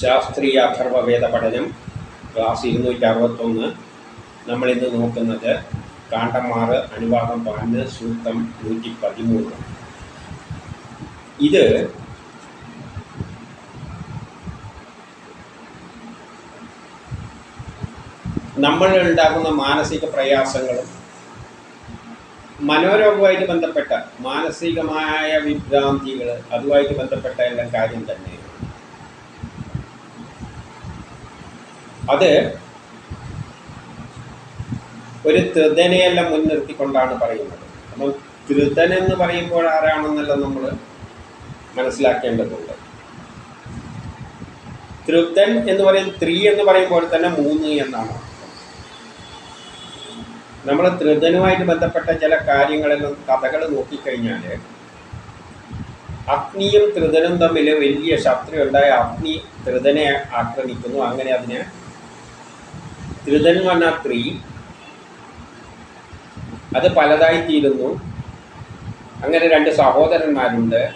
ശാസ്ത്രീയ അഥർവവേദ പഠനം ക്ലാസ് ഇരുന്നൂറ്റി അറുപത്തൊന്ന് നമ്മളിന്ന് നോക്കുന്നത് കാണ്ടമാറ് അനുവാദം പാന് സൂക്തം നൂറ്റി പതിമൂന്ന് ഇത് നമ്മൾ ഉണ്ടാകുന്ന മാനസിക പ്രയാസങ്ങളും മനോരോഗവുമായിട്ട് ബന്ധപ്പെട്ട മാനസികമായ വിഭ്രാന്തികൾ അതുമായിട്ട് ബന്ധപ്പെട്ട എല്ലാം കാര്യം തന്നെയാണ് അത് ഒരു ത്രിതനെയെല്ലാം മുൻനിർത്തിക്കൊണ്ടാണ് പറയുന്നത്. അപ്പം ത്രിതൻ എന്ന് പറയുമ്പോൾ ആരാണെന്നല്ല നമ്മൾ മനസ്സിലാക്കേണ്ടതുണ്ട്. ത്രിതൻ എന്ന് പറയുന്നത് ത്രീ എന്ന് പറയുമ്പോൾ തന്നെ മൂന്ന് എന്നാണ് നമ്മൾ ത്രിതനുമായിട്ട് ബന്ധപ്പെട്ട ചില കാര്യങ്ങളെല്ലാം കഥകൾ നോക്കിക്കഴിഞ്ഞാൽ അഗ്നിയും ത്രിതനും തമ്മിൽ വലിയ ശത്രു ഉണ്ടായ അഗ്നി ത്രിതനെ ആക്രമിക്കുന്നു. അങ്ങനെ അതിനെ വന്ന ത്രീ. അത് പലതായി തീരുന്നു. അങ്ങനെ രണ്ട് സഹോദരന്മാരുണ്ട്.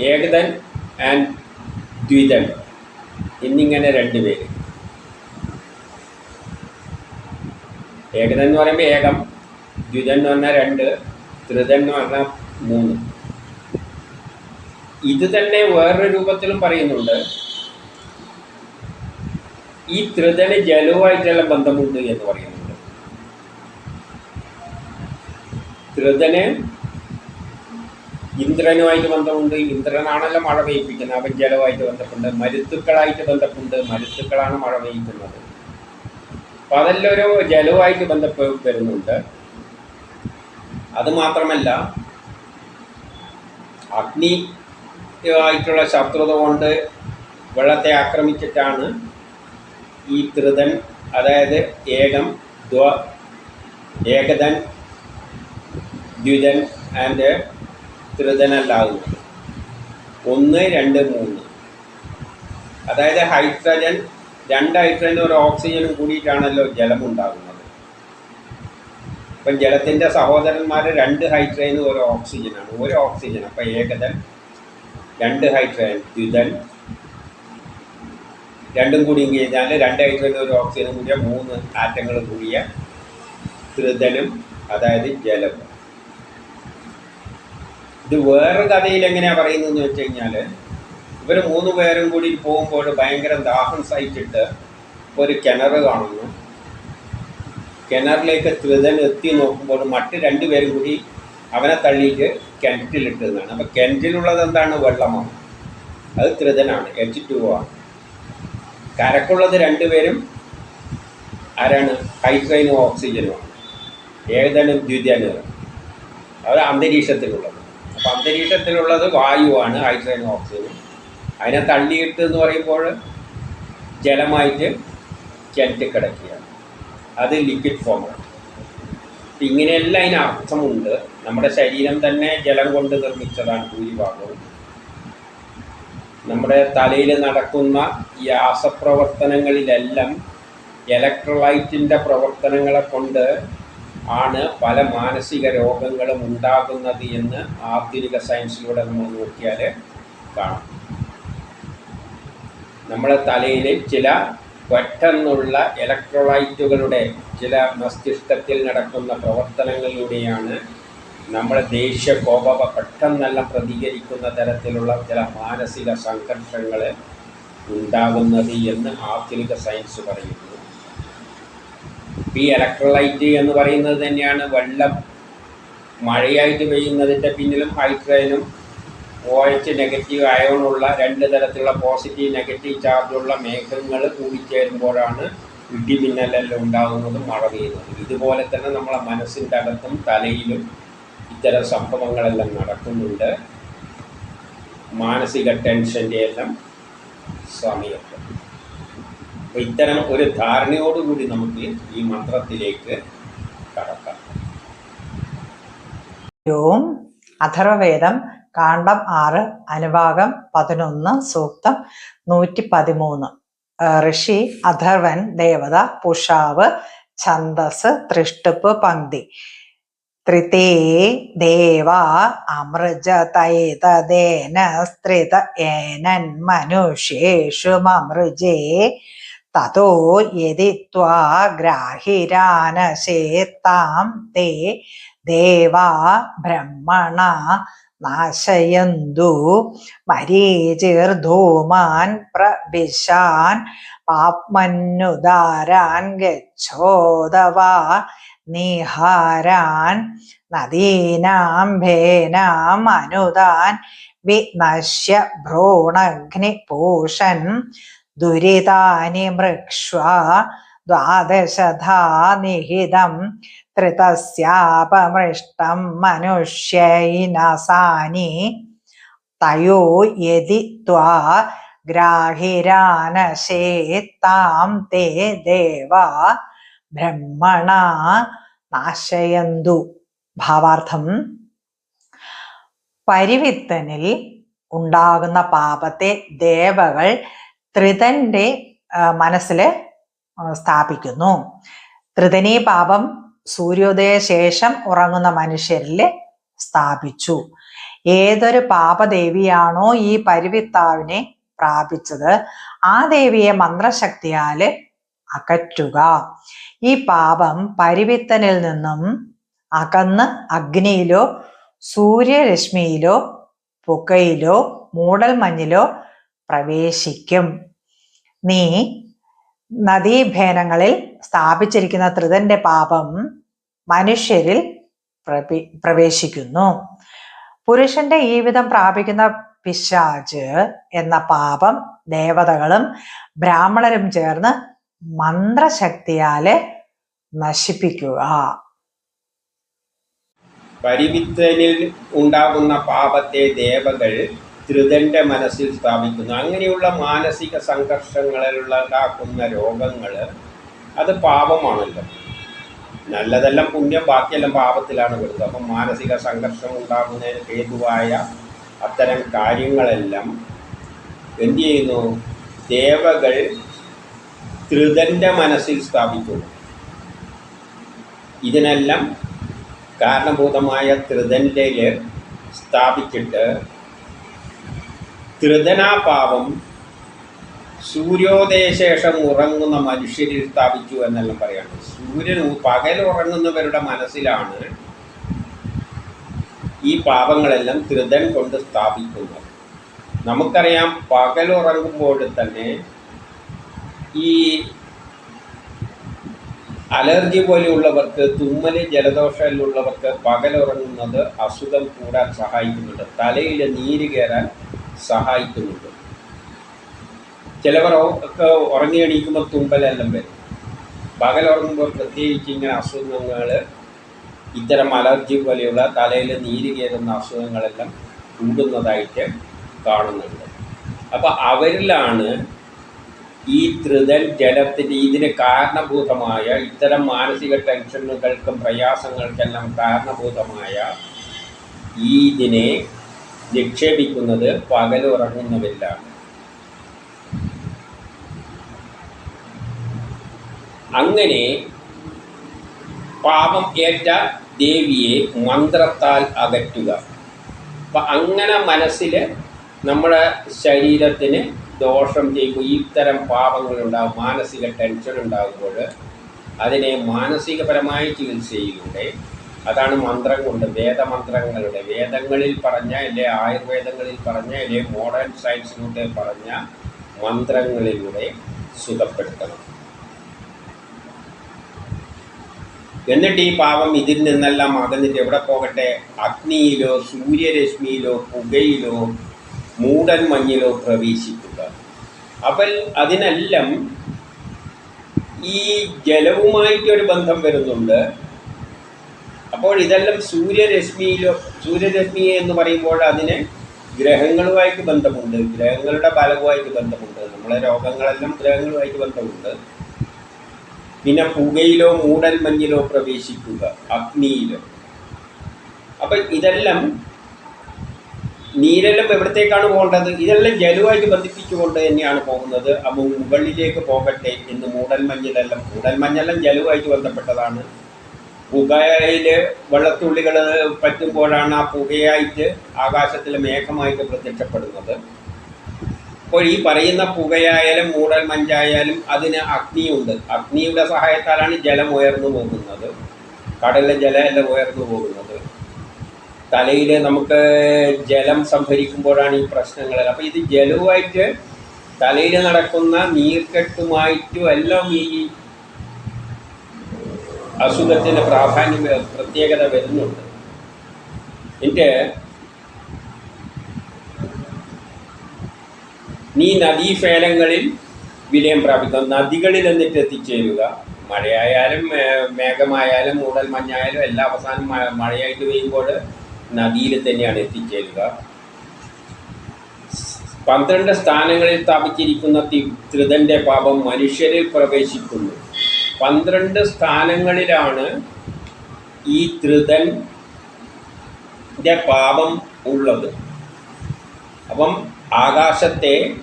ഏകദൻ ആൻഡ് ദ്വിതൻ. എന്നിങ്ങനെ രണ്ട് പേര്. ഏകദൻ എന്ന് പറയുമ്പോൾ ഏകം ദ്വിതൻ എന്ന് പറഞ്ഞാൽ രണ്ട് ത്രിതൻ എന്ന് പറഞ്ഞാൽ മൂന്ന്. ഇത് തന്നെ വേറൊരു രൂപത്തിലും പറയുന്നുണ്ട്. ഈ ത്രിതല ജലവുമായിട്ടുള്ള ബന്ധമുണ്ട് എന്ന് പറയുന്നുണ്ട്. ത്രിതന് ഇന്ദ്രനുമായിട്ട് ബന്ധമുണ്ട്. ഇന്ദ്രനാണല്ലോ മഴ പെയ്യിപ്പിക്കുന്നത്. അവൻ ജലവുമായിട്ട് ബന്ധപ്പെട്ട് മരുത്തുക്കളായിട്ട് ബന്ധപ്പെട്ട് മരുത്തുക്കളാണ് മഴ പെയ്യിക്കുന്നത്. അപ്പം അതെല്ലാം ഒരു ജലവുമായിട്ട് ബന്ധപ്പെട്ട് വരുന്നുണ്ട്. അത് മാത്രമല്ല അഗ്നി ആയിട്ടുള്ള ശത്രുത കൊണ്ട് വെള്ളത്തെ ആക്രമിച്ചിട്ടാണ് ഈ ത്രിതൻ അതായത് ഏകം ദ്വ ഏകതൻ ദ്വിതൻ ആൻഡ് ത്രിതനല്ലാകുന്നത് ഒന്ന് രണ്ട് മൂന്ന് അതായത് ഹൈഡ്രജൻ രണ്ട് ഹൈഡ്രജനും ഒരു ഓക്സിജനും കൂടിയിട്ടാണല്ലോ ജലം ഉണ്ടാകുന്നത് അപ്പം ജലത്തിന്റെ സഹോദരന്മാർ രണ്ട് ഹൈഡ്രജനും ഒരു ഓക്സിജനാണ്. ഒരു ഓക്സിജൻ അപ്പം ഏകതൻ രണ്ട് ഹൈഡ്രജൻ ദ്വിതൻ രണ്ടും കൂടി കഴിഞ്ഞാൽ രണ്ട് ഹൈഡ്രജനും ഒരു ഓക്സിജനും കൂടിയ മൂന്ന് ആറ്റങ്ങൾ കൂടിയ ത്രിതനും അതായത് ജലം. ഇത് വേറെ കഥയിൽ എങ്ങനെയാണ് പറയുന്നതെന്ന് വെച്ച് കഴിഞ്ഞാൽ ഇവർ മൂന്ന് പേരും കൂടി പോകുമ്പോൾ ഭയങ്കര ദാഹം സഹിച്ചിട്ട് ഒരു കിണർ കാണുന്നു. കിണറിലേക്ക് ത്രിതൻ എത്തി നോക്കുമ്പോൾ മറ്റ് രണ്ടുപേരും കൂടി അവനെ തള്ളിയിട്ട് കിണറ്റിലിട്ടതാണ് അപ്പോൾ കിണറ്റിലുള്ളത് എന്താണ്? വെള്ളമാണ്. അത് ത്രിതനാണ് എച്ച് ടു ആണ്. കരക്കുള്ളത് രണ്ടുപേരും ആരാണ്? ഹൈഡ്രജനും ഓക്സിജനുമാണ്. ഏതാണ് ദ്വിതനും അത് അന്തരീക്ഷത്തിലുള്ളത്. അപ്പോൾ അന്തരീക്ഷത്തിലുള്ളത് വായുവാണ് ഹൈഡ്രജനും ഓക്സിജനും. അതിനെ തള്ളിയിട്ട് എന്ന് പറയുമ്പോൾ ജലമായിട്ട് ചെറ്റ് കിടക്കുകയാണ്. അത് ലിക്വിഡ് ഫോമാണ് ഇങ്ങനെയെല്ലാം അതിന് അർത്ഥമുണ്ട് നമ്മുടെ ശരീരം തന്നെ ജലം കൊണ്ട് നിർമ്മിച്ചതാണ് ഭൂരിഭാഗവും. നമ്മുടെ തലയിൽ നടക്കുന്ന രാസപ്രവർത്തനങ്ങളിലെല്ലാം ഇലക്ട്രോലൈറ്റിന്റെ പ്രവർത്തനങ്ങളെ കൊണ്ട് ആണ് പല മാനസിക രോഗങ്ങളും ഉണ്ടാകുന്നത് എന്ന് ആധുനിക സയൻസിലൂടെ നമ്മൾ നോക്കിയാൽ കാണാം. നമ്മുടെ തലയിൽ ചില പെട്ടെന്നുള്ള ഇലക്ട്രോലൈറ്റുകളുടെ ചില മസ്തിഷ്കത്തിൽ നടക്കുന്ന പ്രവർത്തനങ്ങളിലൂടെയാണ് നമ്മുടെ ദേഷ്യ കോപ പെട്ടെന്നെല്ലാം പ്രതികരിക്കുന്ന തരത്തിലുള്ള ചില മാനസിക സംഘർഷങ്ങൾ ഉണ്ടാകുന്നത് എന്ന് ആധുനിക സയൻസ് പറയുന്നു. ഈ ഇലക്ട്രോലൈറ്റ് എന്ന് പറയുന്നത് തന്നെയാണ് വെള്ളം മഴയായിട്ട് പെയ്യുന്നതിന്റെ പിന്നിലും ഹൈഡ്രജനും ഒ എച്ച് നെഗറ്റീവ് അയോണുള്ള രണ്ട് തരത്തിലുള്ള പോസിറ്റീവ് നെഗറ്റീവ് ചാർജുള്ള മേഘങ്ങൾ കൂടിച്ചേരുമ്പോഴാണ് ഇടിമിന്നലെല്ലാം ഉണ്ടാകുന്നതും മഴ പെയ്യുന്നതും. ഇതുപോലെ തന്നെ നമ്മളെ മനസ്സിന്റെ അകത്തും തലയിലും ഇത്തരം സംഭവങ്ങളെല്ലാം നടക്കുന്നുണ്ട്. മാനസിക ടെൻഷന്റെ എല്ലാം സമയത്ത്. അപ്പോൾ ഇത്തരം ഒരു ധാരണയോടുകൂടി നമുക്ക് ഈ മന്ത്രത്തിലേക്ക് കടക്കാം. ഓം അഥർവവേദം കാണ്ഡം ആറ് അനുഭാഗം പതിനൊന്ന് സൂക്തം നൂറ്റി പതിമൂന്ന് ഋഷി അഥർവൻ ദേവത പുഷാവ് ഛന്ദസ് തൃഷ്ടുപ്പ് പങ്ക്തി ത്രിതേ ദേവ അമൃജതൈതദേന സ്ത്രിത ഏനൻ മനുഷ്യേഷു മമൃജേ തതോ യതി ത്വാ ഗ്രാഹിരാനശേത്താം തേ ദേവാ ബ്രഹ്മണ നാശയന്തു മരീചിർധൂമാൻ പ്രവിശാൻ പാപ്മന്നുദാരാൻ ഗച്ഛോദവാ നിഹാരാൻ നദീനാം ഭേനാം അനുദാൻ വിനശ്യ ഭ്രൂണഗ്നിപൂഷൻ ദുരിതാനി മൃക്ഷ്വ ദ്വാദശധാ നിഹിതം ത്രിതസ്യാപമൃഷ്ടം മനുഷ്യൈനസാനി തയോ യതി ത്വാ ഗ്രാഹിരാനശേത്താം തേ ദേവാ ബ്രഹ്മണ നാശയന്തു. ഭാവാർത്ഥം. പരിവിത്തനിൽ ഉണ്ടാകുന്ന പാപത്തെ ദേവകൾ ത്രിതന്റെ മനസ്സിൽ സ്ഥാപിക്കുന്നു. ത്രിതനീ പാപം സൂര്യോദയ ശേഷം ഉറങ്ങുന്ന മനുഷ്യരിൽ സ്ഥാപിച്ചു. ഏതൊരു പാപദേവിയാണോ ഈ പരിവിത്താവിനെ പ്രാപിച്ചത്? ആ ദേവിയെ മന്ത്രശക്തിയാൽ അകറ്റുക. ഈ പാപം പരിവിത്തനിൽ നിന്നും അകന്ന് അഗ്നിയിലോ സൂര്യരശ്മിയിലോ പുകയിലോ മൂടൽമഞ്ഞിലോ പ്രവേശിക്കും. നീ നദീഭേനങ്ങളിൽ സ്ഥാപിച്ചിരിക്കുന്ന ത്രിതന്റെ പാപം മനുഷ്യരിൽ പ്രവി പ്രവേശിക്കുന്നു. പുരുഷന്റെ വിധം പ്രാപിക്കുന്ന പിശാച് എന്ന പാപം ദേവതകളും ബ്രാഹ്മണരും ചേർന്ന് മന്ത്രശക്തിയാൽ നശിപ്പിക്കുക. പരിവിത്തനിൽ ഉണ്ടാകുന്ന പാപത്തെ ദേവകൾ ത്രിതന്റെ മനസ്സിൽ സ്ഥാപിക്കുന്നു. അങ്ങനെയുള്ള മാനസിക സംഘർഷങ്ങളിലുണ്ടാക്കുന്ന രോഗങ്ങൾ അത് പാപമാണല്ലോ. നല്ലതെല്ലാം പുണ്യം ബാക്കിയെല്ലാം പാപത്തിലാണ് വരുന്നത്. അപ്പം മാനസിക സംഘർഷം ഉണ്ടാകുന്നതിന് ഹേതുവായ അത്തരം കാര്യങ്ങളെല്ലാം എന്തു ചെയ്യുന്നു? ദേവകൾ ത്രിതന്റെ മനസ്സിൽ സ്ഥാപിക്കുന്നു. ഇതിനെല്ലാം കാരണഭൂതമായ ത്രിതന്റെ സ്ഥാപിച്ചിട്ട് ത്രിതനാപാപം സൂര്യോദയശേഷം ഉറങ്ങുന്ന മനുഷ്യരിൽ സ്ഥാപിച്ചു എന്നെല്ലാം പറയാണ്. സൂര്യൻ പകൽ ഉറങ്ങുന്നവരുടെ മനസ്സിലാണ് ഈ പാപങ്ങളെല്ലാം ത്രിതൻ കൊണ്ട് സ്ഥാപിക്കുന്നത്. നമുക്കറിയാം പകൽ ഉറങ്ങുമ്പോൾ തന്നെ ഈ അലർജി പോലെയുള്ളവർക്ക് തുമ്മൽ ജലദോഷമുള്ളവർക്ക് പകലുറങ്ങുന്നത് അസുഖം കൂടാൻ സഹായിക്കുന്നുണ്ട്. തലയിൽ നീര് കയറാൻ സഹായിക്കുന്നുണ്ട്. ചിലവർ ഒക്കെ ഉറങ്ങി എണീക്കുമ്പോൾ തുമ്പലെല്ലാം വരും പകലുറങ്ങുമ്പോൾ പ്രത്യേകിച്ച് ഇങ്ങനെ അസുഖങ്ങൾ ഇത്തരം അലർജി പോലെയുള്ള തലയിൽ നീര് കയറുന്ന അസുഖങ്ങളെല്ലാം കൂടുന്നതായിട്ട് കാണുന്നുണ്ട്. അപ്പോൾ അവരിലാണ് ഈ ത്രിതൽ ജലത്തിന് ഇതിന് കാരണഭൂതമായ ഇത്തരം മാനസിക ടെൻഷനുകൾക്കും പ്രയാസങ്ങൾക്കെല്ലാം കാരണഭൂതമായ ഈ ഇതിനെ നിക്ഷേപിക്കുന്നത് പകലുറങ്ങുന്നവരിലാണ് അങ്ങനെ പാപം ഏറ്റ ദേവിയെ മന്ത്രത്താൽ അകറ്റുക. അപ്പം അങ്ങനെ മനസ്സിൽ നമ്മുടെ ശരീരത്തിന് ദോഷം ചെയ്യുമ്പോൾ ഇത്തരം പാപങ്ങളുണ്ടാകും മാനസിക ടെൻഷൻ ഉണ്ടാകുമ്പോൾ അതിനെ മാനസികപരമായ ചികിത്സയിലൂടെ അതാണ് മന്ത്രം കൊണ്ട് വേദമന്ത്രങ്ങളുടെ വേദങ്ങളിൽ പറഞ്ഞ അല്ലെ ആയുർവേദങ്ങളിൽ പറഞ്ഞ അല്ലെ മോഡേൺ സയൻസിലൂടെ പറഞ്ഞ മന്ത്രങ്ങളിലൂടെ സുഖപ്പെടുത്തണം. എന്നിട്ട് ഈ പാവം ഇതിൽ നിന്നെല്ലാം അകന്നിട്ട് എവിടെ പോകട്ടെ? അഗ്നിയിലോ സൂര്യരശ്മിയിലോ പുകയിലോ മൂടൻ മഞ്ഞിലോ പ്രവേശിക്കുക. അപ്പോൾ അതിനെല്ലാം ഈ ജലവുമായിട്ടൊരു ബന്ധം വരുന്നുണ്ട്. അപ്പോൾ ഇതെല്ലാം സൂര്യരശ്മിയിലോ സൂര്യരശ്മി എന്ന് പറയുമ്പോൾ അതിന് ഗ്രഹങ്ങളുമായിട്ട് ബന്ധമുണ്ട്. ഗ്രഹങ്ങളുടെ ഫലവുമായിട്ട് ബന്ധമുണ്ട്. നമ്മളെ രോഗങ്ങളെല്ലാം ഗ്രഹങ്ങളുമായിട്ട് ബന്ധമുണ്ട്. പിന്നെ പുകയിലോ മൂടൽ മഞ്ഞിലോ പ്രവേശിക്കുക അഗ്നിയിലോ. അപ്പം ഇതെല്ലാം നീരെല്ലാം എവിടത്തേക്കാണ് പോകേണ്ടത്? ഇതെല്ലാം ജലവുമായിട്ട് ബന്ധിപ്പിച്ചുകൊണ്ട് തന്നെയാണ് പോകുന്നത്. അപ്പോൾ മുകളിലേക്ക് പോകട്ടെ എന്ന് മൂടൽ മഞ്ഞിലെല്ലാം മൂടൽ മഞ്ഞെല്ലാം ജലവുമായിട്ട് ബന്ധപ്പെട്ടതാണ്. പുകയിൽ വെള്ളത്തുള്ളികൾ പറ്റുമ്പോഴാണ് ആ പുകയായിട്ട് ആകാശത്തിൽ മേഘമായിട്ട് പ്രത്യക്ഷപ്പെടുന്നത്. അപ്പോൾ ഈ പറയുന്ന പുകയായാലും മൂടൽ മഞ്ചായാലും അതിന് അഗ്നിയുണ്ട്. അഗ്നിയുടെ സഹായത്താലാണ് ജലം ഉയർന്നു പോകുന്നത്. കടലിലെ ജലമെല്ലാം ഉയർന്നു പോകുന്നത്. തലയിൽ നമുക്ക് ജലം സംഭരിക്കുമ്പോഴാണ് ഈ പ്രശ്നങ്ങൾ അപ്പോൾ ഇത് ജലവുമായിട്ട് തലയിൽ നടക്കുന്ന നീർക്കെട്ടുമായിട്ടും എല്ലാം ഈ അസുഖത്തിന്റെ പ്രാധാന്യം പ്രത്യേകത വരുന്നുണ്ട്. എന്റെ നീ നദീഫേലങ്ങളിൽ വിലയം പ്രാപിക്കുക നദികളിൽ എന്നിട്ട് എത്തിച്ചേരുക. മഴയായാലും മേഘമായാലും മൂടൽ മഞ്ഞായാലും എല്ലാം അവസാനം മഴയായിട്ട് പെയ്യുമ്പോൾ നദിയിൽ തന്നെയാണ് എത്തിച്ചേരുക. പന്ത്രണ്ട് സ്ഥാനങ്ങളിൽ സ്ഥാപിച്ചിരിക്കുന്ന തി- ത്രിതന്റെ പാപം മനുഷ്യരിൽ പ്രവേശിക്കുന്നു. പന്ത്രണ്ട് സ്ഥാനങ്ങളിലാണ് ഈ ത്രിതന്റെ പാപം ഉള്ളത്. അപ്പം ആകാശത്തെ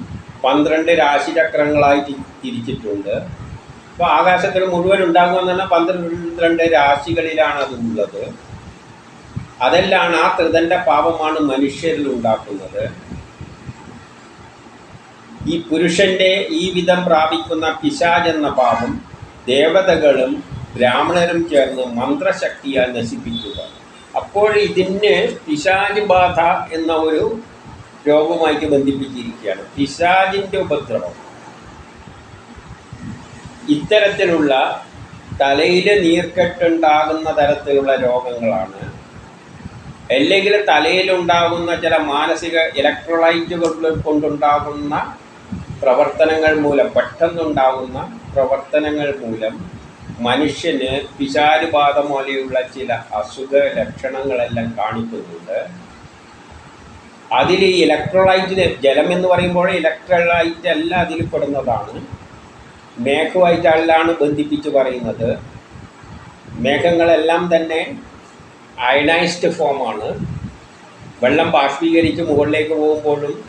പന്ത്രണ്ട് രാശിചക്രങ്ങളായി തിരിച്ചിട്ടുണ്ട്. അപ്പോൾ ആകാശത്തിൽ മുഴുവൻ ഉണ്ടാകുമെന്ന് പറഞ്ഞാൽ പന്ത്രണ്ട് രാശികളിലാണ് അത് ഉള്ളത്. അതെല്ലാം ആ ത്രിതന്റെ പാപമാണ് മനുഷ്യരിൽ ഉണ്ടാക്കുന്നത്. ഈ പുരുഷന്റെ ഈ വിധം പ്രാപിക്കുന്ന പിശാജ് എന്ന പാപം ദേവതകളും ബ്രാഹ്മണരും ചേർന്ന് മന്ത്രശക്തിയാൽ നശിപ്പിക്കുക. അപ്പോൾ ഇതിന് പിശാജ് ബാധ എന്ന ഒരു രോഗമായിട്ട് ബന്ധിപ്പിച്ചിരിക്കുകയാണ്. പിശാജിന്റെ ഉപദ്രവം. ഇത്തരത്തിലുള്ള തലയിൽ നീർക്കെട്ടുണ്ടാകുന്ന തരത്തിലുള്ള രോഗങ്ങളാണ് അല്ലെങ്കിൽ തലയിലുണ്ടാകുന്ന ചില മാനസിക ഇലക്ട്രോലൈറ്റുകൾ കൊണ്ടുണ്ടാകുന്ന പ്രവർത്തനങ്ങൾ മൂലം പെട്ടെന്നുണ്ടാകുന്ന പ്രവർത്തനങ്ങൾ മൂലം മനുഷ്യന് പിശാരുബാധ പോലെയുള്ള ചില അസുഖ ലക്ഷണങ്ങളെല്ലാം കാണിക്കുന്നുണ്ട്. അതിൽ ഈ ഇലക്ട്രോലൈറ്റ് ജലം എന്ന് പറയുമ്പോൾ ഇലക്ട്രോലൈറ്റ് അല്ല അതിൽ പെടുന്നതാണ്. മേഘമായിട്ടാണ് ബന്ധിപ്പിച്ച് പറയുന്നത്. മേഘങ്ങളെല്ലാം തന്നെ അയനൈസ്ഡ് ഫോമാണ്. വെള്ളം ബാഷ്പീകരിച്ച് മുകളിലേക്ക് പോകുമ്പോഴും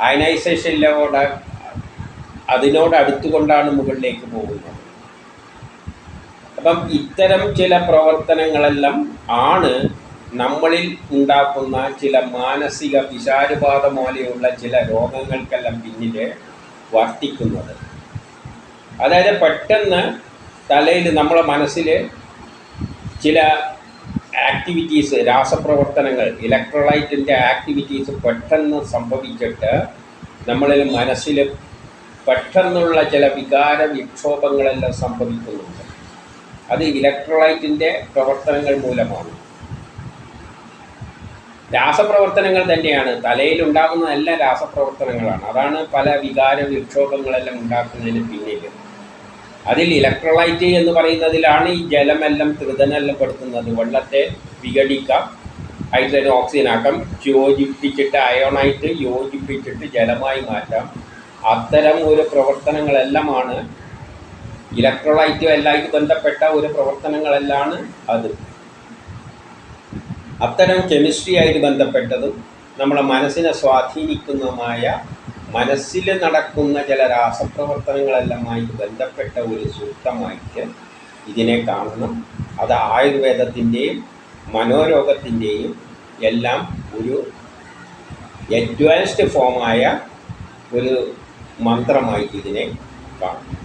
അയനൈസേഷനിലോട് അതിനോട് അടുത്തുകൊണ്ടാണ് മുകളിലേക്ക് പോകുന്നത്. അപ്പം ഇത്തരം ചില പ്രവർത്തനങ്ങളെല്ലാം ആണ് നമ്മളിൽ ഉണ്ടാക്കുന്ന ചില മാനസിക വിശാരുപാത പോലെയുള്ള ചില രോഗങ്ങൾക്കെല്ലാം പിന്നിൽ വർത്തിക്കുന്നത്. അതായത് പെട്ടെന്ന് തലയിൽ നമ്മളെ മനസ്സിൽ ചില ആക്ടിവിറ്റീസ് രാസപ്രവർത്തനങ്ങൾ ഇലക്ട്രോലൈറ്റിന്റെ ആക്ടിവിറ്റീസ് പെട്ടെന്ന് സംഭവിച്ചിട്ട് നമ്മളിൽ മനസ്സിൽ പെട്ടെന്നുള്ള ചില വികാര വിക്ഷോഭങ്ങളെല്ലാം സംഭവിക്കുന്നുണ്ട്. അത് ഇലക്ട്രോലൈറ്റിന്റെ പ്രവർത്തനങ്ങൾ മൂലമാണ്. രാസപ്രവർത്തനങ്ങൾ തന്നെയാണ്. തലയിൽ ഉണ്ടാകുന്ന എല്ലാ രാസപ്രവർത്തനങ്ങളാണ്. അതാണ് പല വികാര വിക്ഷോഭങ്ങളെല്ലാം ഉണ്ടാക്കുന്നതിന് പിന്നിൽ അതിൽ ഇലക്ട്രോലൈറ്റ് എന്ന് പറയുന്നതിലാണ് ഈ ജലമെല്ലാം ത്രിതനെല്ലാം പെടുത്തുന്നത്. വെള്ളത്തെ വിഘടിക്കാം ഹൈഡ്രജൻ ഓക്സിജൻ ആക്കാം യോജിപ്പിച്ചിട്ട് അയോണായിട്ട് യോജിപ്പിച്ചിട്ട് ജലമായി മാറ്റാം. അത്തരം ഒരു പ്രവർത്തനങ്ങളെല്ലാമാണ് ഇലക്ട്രോലൈറ്റും എല്ലായിട്ട് ബന്ധപ്പെട്ട ഒരു പ്രവർത്തനങ്ങളെല്ലാണ് അത്. അത്തരം കെമിസ്ട്രിയായിട്ട് ബന്ധപ്പെട്ടതും നമ്മുടെ മനസ്സിനെ സ്വാധീനിക്കുന്നതുമായ മനസ്സിൽ നടക്കുന്ന ചില രാസപ്രവർത്തനങ്ങളെല്ലാമായി ബന്ധപ്പെട്ട ഒരു സൂക്തമായിട്ട് ഇതിനെ കാണണം. അത് ആയുർവേദത്തിന്റെയും മനോരോഗത്തിന്റെയും എല്ലാം ഒരു അഡ്വാൻസ്ഡ് ഫോമായ ഒരു മന്ത്രമായിട്ട് ഇതിനെ കാണും